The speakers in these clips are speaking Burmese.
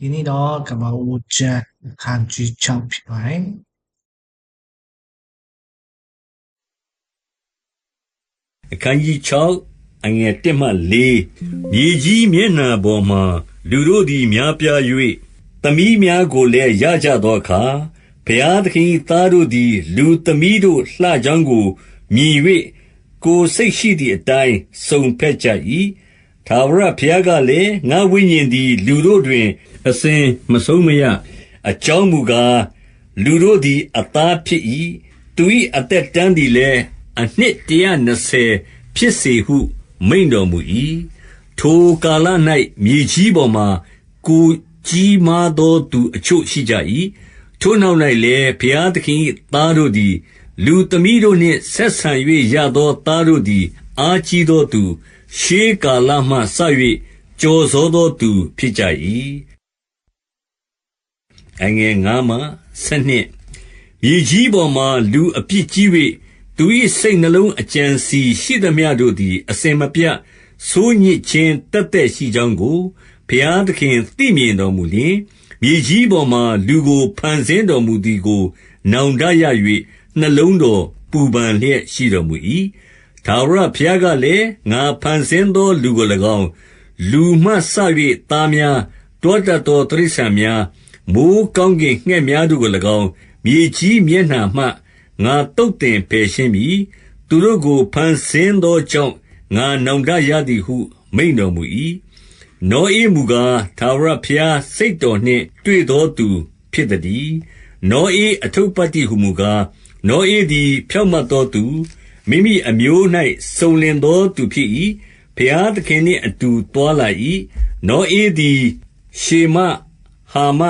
ဒီနေ့တော့ကမ္ဘာဦးကျန်ခန်းကြီးချောင်းဖြစ်ပါတယ်အခန်းကြီး6အငယ်1မှ4မြေကြီးမျက်နှာပေါ်မှလူတို့သည်များပြား၍သမီးများကိုလည်းရကြသောအခါဘုရားသခင်၏သားတို့သည် လူသမီးတို့လှကြောင်းကိုမြင်၍ကိုယ်စိတ်ရှိသည့်အတိုင်းစုံဖက်ကြ၏ သာဝရဘုရားကလည်း ငါဝိညာဉ်သည် လူတို့တွင် အစဉ်မဆုံးမရ အကြောင်းမူကား လူတို့သည် အသားဖြစ်၏သူ၏အသက်တန်းသည်လည်း အနှစ်တရာနှစ်ဆယ်ဖြစ်စေဟု မိန့်တော်မူ၏ထိုကာလ၌မြေကြီးပေါ်မှာ ကိုယ်ကြီးမားသော သူအချို့ရှိကြ၏ထိုနောက်၌လည်း ဘုရားသခင်၏သားတို့သည် လူသမီးတို့နှင့် ဆက်ဆံ၍ရသော သားတို့သည် အားကြီးသောသူ ရှေးကာလမှစ၍ကြော်စောသောသူ ဖြစ်ကြ၏အငယ်ငါးမှဆနှစ်မြေကြီးပေါ်မှာ လူအပြစ်ကြီး၍သူ၏စိတ်နှလုံး အကြံစီရှိသမျှတို့သည် အစဉ်မပြတ် ဆိုးညစ်ခြင်းတက်တက်ရှိကြောင်းကို ဘုရားသခင် သိမြင်တော်မူလျှင် မြေကြီးပေါ်မှာ လူကို ဖန်ဆင်းတော်မူသည်ကို နောင်တရ၍နှလုံးတော်ပူပန်လျက် ရှိတော်မူ၏ ထာဝရဘုရားကလည်း ငါဖန်ဆင်းသောလူကို၎င်း လူမှစ၍သားများတောတတ်သော တိရစ္ဆာန်များ မိုးကောင်းကင်ငှက်များတို့ကို၎င်း မြေကြီးမျက်နှာမှ ငါတုတ်တင်ပယ်ရှင်းမည် သူတို့ကို ဖန်ဆင်းသောကြောင့် ငါနောင်တရသည်ဟု မိန့်တော်မူ၏နောဧမူကား ထာဝရဘုရားစိတ်တော်နှင့် တွေ့သောသူဖြစ်သတည်း နောဧအထုပ္ပတ္တိဟုမူကား နောဧသည် ဖြောင့်မတ်သောသူ မိမိအမျိုး၌စုံလင်သောသူဖြစ်၏ဘုရားသခင်နှင့်အတူ သွားလာ၏နောဧသည် ရှေမ ဟာမ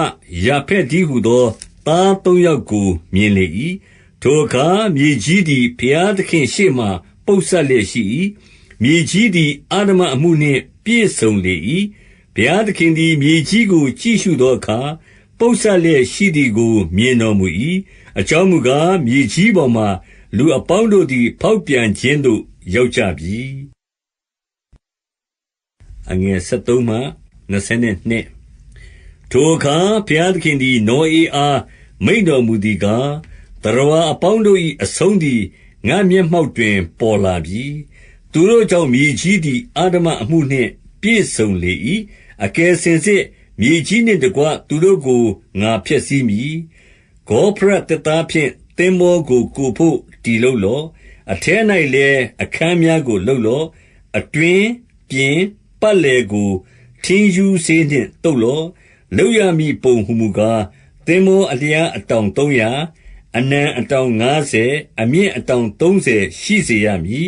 ယာဖက်တည်းဟုသော သားသုံးယောက်ကို မြင်လေ၏ထိုအခါ မြေကြီးသည် ဘုရားသခင့်ရှေ့မှာ ပုပ်စပ်လျက်ရှိ၏မြေကြီးသည် အဓမ္မအမှုနှင့် ပြည့်စုံလေ၏ဘုရားသခင်သည် မြေကြီးကို ကြည့်ရှုသောအခါ ပုပ်စပ်လျက်ရှိသည်ကို မြင်တော်မူ၏အကြောင်းမူကား မြေကြီးပေါ်မှာ လူအပေါင်းတို့သည် ဖောက်ပြန်ခြင်းသို့ ရောက်ကြပြီအငယ်73မှ22ထိုအခါ ဘုရားသခင်သည် နောဧအား မိန့်တော်မူသည်ကားတရဝအပေါင်းတို့၏အဆုံးသည် ငါမျက်မှောက် တွင် ပေါ်လာပြီ သူတို့ကြောင့် မြေကြီးသည် အဓမ္မအမှုနှင့် ပြည့်စုံလေ၏အကယ်စင်စစ် မြေကြီးနှင့်တကွ သူတို့ကို ငါဖျက်ဆီးမည်ဂေါဖရတစ်သားဖြင့် သင်္ဘောကို ကိုဖို့ တည်လုပ်လော့ အထဲ၌လည်း အခန်းများကိုလှုပ်လော့ အတွင်ပြင် ပတ်လေကို ထင်းယူစေးနှင့်တုပ်လော့လှုပ်ရမည်ပုံဟုမူကား သင်္ဘောအလျား အတောင်300အနံအတောင်50အမြင့်အတောင်30ရှိစေရမည်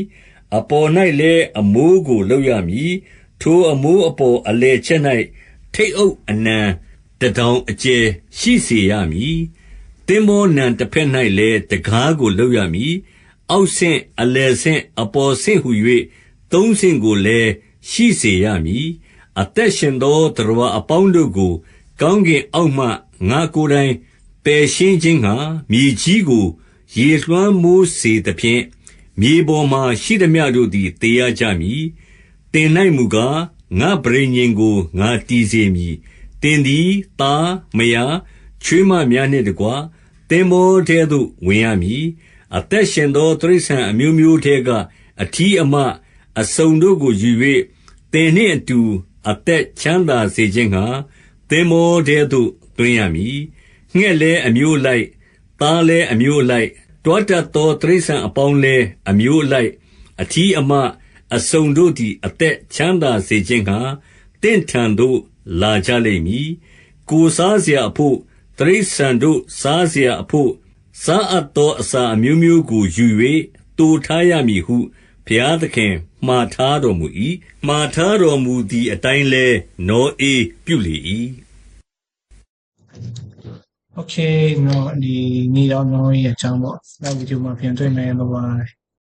အပေါ်၌လည်း အမိုးကို လုပ်ရမည် ထိုအမိုးအပေါ် အလယ်ချက်၌ထိတ်အုပ်အနံတတောင် အကျယ်ရှိစေရမည် သင်္ဘောနံတစ်ဖက်၌လည်းတကားကို လုပ်ရမည် အောက်ဆင့် အလယ်ဆင့် အပေါ်ဆင့်ဟု၍သုံးဆင့်ကိုလည်း ရှိစေရမည် အသက်ရှင်သောတရဝအပေါင်းတို့ကို ကောင်းကင်အောက်မှ ငါကိုယ်တိုင် ပယ်ရှင်းခြင်းငှာမြေကြီးကို ရေလွှမ်းမိုးစေသဖြင့် မြေပေါ်မှရှိသမျှတို့သည် သေရကြမည်တင်၌မူကား ငါဗြိဉ္ဉ်ကို ငါတည်စေမည်တင်သည် သား မယား ချွေးမများနှင့်တကွ သင်္ဘောထဲသို့ ဝင်ရမည်။အသက်ရှင်သော တိရစ္ဆာန်အမျိုးမျိုးထဲက အထီးအမ၊အစုံတို့ကိုယူ၍သင်နှင့်အတူ အသက်ချမ်းသာစေခြင်းငှါ သင်္ဘောထဲသို့ သွင်းရမည်။ငှက်လည်းအမျိုးအလိုက်၊သားလည်းအမျိုးအလိုက်၊တွားတတ်သော တိရစ္ဆာန်အပေါင်းလည်း အမျိုးအလိုက်၊အထီးအမ၊အစုံတို့သည် အသက်ချမ်းသာစေခြင်းငှါ သင့်ထံသို့ လာကြလိမ့်မည်။ကိုယ်စားစရာအဘို့ တိရစ္ဆာန်တို့ စားစရာအဘို့ စားအပ်သောအစာအမျိုးမျိုးကို ယူ၍သိုထားရမည်ဟု ဘုရားသခင်မှာထားတော်မူ၏။မှာထားတော်မူသည်အတိုင်းလည်း နောဧပြုလေ၏။ Okay ဒီနေ့တော့ နောဧအကြောင်းပေါ့။နောက်ဗီဒီယိုမှာ ပြန်တွေ့မယ်။ဘိုင်ဘိုင်